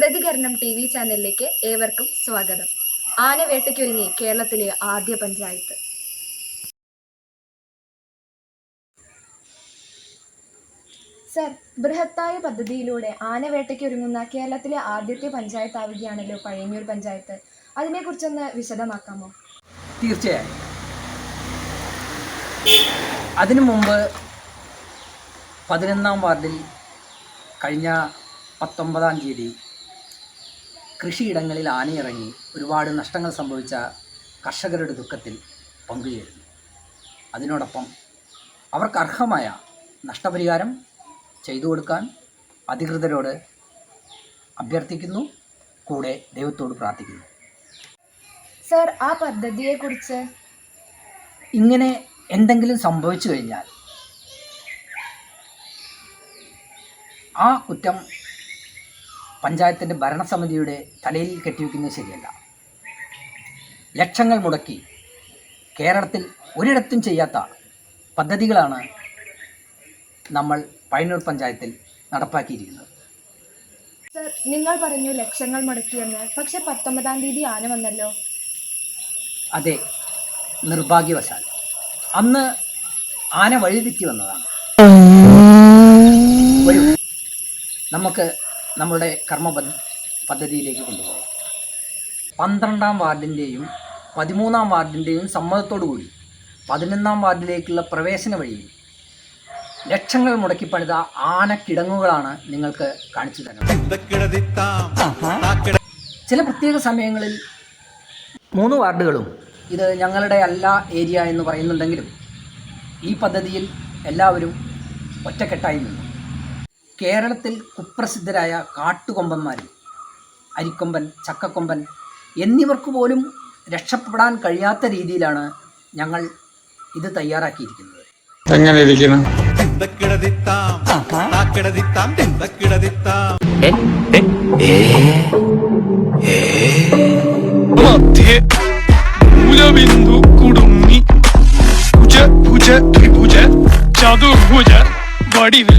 പ്രതികരണം T V ചാനലിലേക്ക് ഏവർക്കും സ്വാഗതം. ആനവേട്ടയ്ക്കൊരുങ്ങി കേരളത്തിലെ ആദ്യ പഞ്ചായത്ത്. സർ ബൃഹത്തായ പദ്ധതിയിലൂടെ ആനവേട്ടയ്ക്കൊരുങ്ങുന്ന കേരളത്തിലെ ആദ്യത്തെ പഞ്ചായത്ത് ആവുകയാണല്ലോ പഴയന്നൂർ പഞ്ചായത്ത്. അതിനെക്കുറിച്ചൊന്ന് വിശദമാക്കാമോ? തീർച്ചയായും. അതിനു മുമ്പ് പതിനൊന്നാം വാർഡിൽ കഴിഞ്ഞ പത്തൊമ്പതാം തീയതി കൃഷിയിടങ്ങളിൽ ആനയിറങ്ങി ഒരുപാട് നഷ്ടങ്ങൾ സംഭവിച്ച കർഷകരുടെ ദുഃഖത്തിൽ പങ്കുചേരുന്നു. അതിനോടൊപ്പം അവർക്ക് അർഹമായ നഷ്ടപരിഹാരം ചെയ്തു കൊടുക്കാൻ അധികൃതരോട് അഭ്യർത്ഥിക്കുന്നു. കൂടെ ദൈവത്തോട് പ്രാർത്ഥിക്കുന്നു. സർ ആ പദ്ധതിയെക്കുറിച്ച്? ഇങ്ങനെ എന്തെങ്കിലും സംഭവിച്ചു കഴിഞ്ഞാൽ ആ കുറ്റം പഞ്ചായത്തിന്റെ ഭരണസമിതിയുടെ തലയിൽ കെട്ടിവെക്കുന്നത് ശരിയല്ല. ലക്ഷങ്ങൾ മുടക്കി കേരളത്തിൽ ഒരിടത്തും ചെയ്യാത്ത പദ്ധതികളാണ് നമ്മൾ പയ്യന്നൂർ പഞ്ചായത്തിൽ നടപ്പാക്കിയിരിക്കുന്നത്. സർ നിങ്ങൾ പറഞ്ഞു ലക്ഷങ്ങൾ മുടക്കിയെന്ന്. പക്ഷേ പത്തൊമ്പതാം തീയതി ആന വന്നല്ലോ. അതെ നിർഭാഗ്യവശാൽ. അന്ന് ആന വഴിതെറ്റി വന്നതാണ്. നമുക്ക് നമ്മുടെ കർമ്മ പദ്ധ- പദ്ധതിയിലേക്ക് കൊണ്ടുപോകാം. പന്ത്രണ്ടാം വാർഡിന്റെയും പതിമൂന്നാം വാർഡിന്റെയും സമ്മതത്തോടു കൂടി പതിനൊന്നാം വാർഡിലേക്കുള്ള പ്രവേശന വഴി ലക്ഷങ്ങൾ മുടക്കി പണിത ആനക്കിടങ്ങുകളാണ് നിങ്ങൾക്ക് കാണിച്ചു തരുന്നത്. ചില പ്രത്യേക സമയങ്ങളിൽ മൂന്ന് വാർഡുകളും ഇത് ഞങ്ങളുടെ അല്ല ഏരിയ എന്ന് പറയുന്നുണ്ടെങ്കിലും ഈ പദ്ധതിയിൽ എല്ലാവരും ഒറ്റക്കെട്ടായി നിന്നു. കേരളത്തിൽ കുപ്രസിദ്ധരായ കാട്ടുകൊമ്പന്മാർ അരിക്കൊമ്പൻ ചക്കക്കൊമ്പൻ എന്നിവർക്ക് പോലും രക്ഷപ്പെടാൻ കഴിയാത്ത രീതിയിലാണ് ഞങ്ങൾ ഇത് തയ്യാറാക്കിയിരിക്കുന്നത്. എങ്ങനെ മൂലബിന്ദു കുടുങ്ങി. ഭുജ ഭുജ ത്രിഭുജ ചതുർഭുജ വടിവിൽ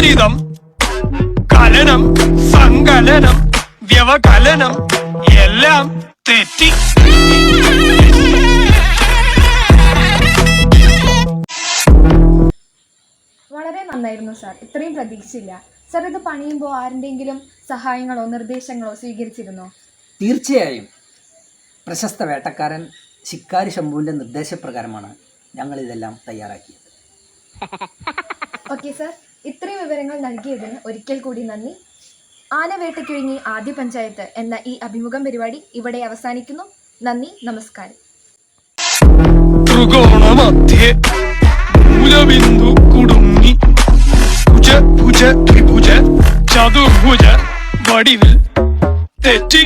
മുഖരിതം കലനം സങ്കലനം വ്യവകലനം എല്ലാം തെറ്റി. വളരെ നന്നായിരുന്നു സാർ. ഇത്രയും പ്രതീക്ഷിച്ചില്ല. സാർ ഇത് പണിയുമ്പോൾ ആരുടെയെങ്കിലും സഹായങ്ങളോ നിർദ്ദേശങ്ങളോ സ്വീകരിച്ചിരുന്നോ? തീർച്ചയായും. പ്രശസ്ത വേട്ടക്കാരൻ ശിക്കാരി ശംഭുവിന്റെ നിർദ്ദേശപ്രകാരമാണ് ഞങ്ങളിതെല്ലാം തയ്യാറാക്കിയത്. Okay sir. ഇത്രയും വിവരങ്ങൾ നൽകിയതിന് ഒരിക്കൽ കൂടി നന്ദി. ആനവേട്ടയ്ക്കൊരുങ്ങി ആദ്യ പഞ്ചായത്ത് എന്ന ഈ അഭിമുഖം പരിപാടി ഇവിടെ അവസാനിക്കുന്നു. നന്ദി നമസ്കാരം. ചതുർഭുജ വടിവിൽ തെറ്റി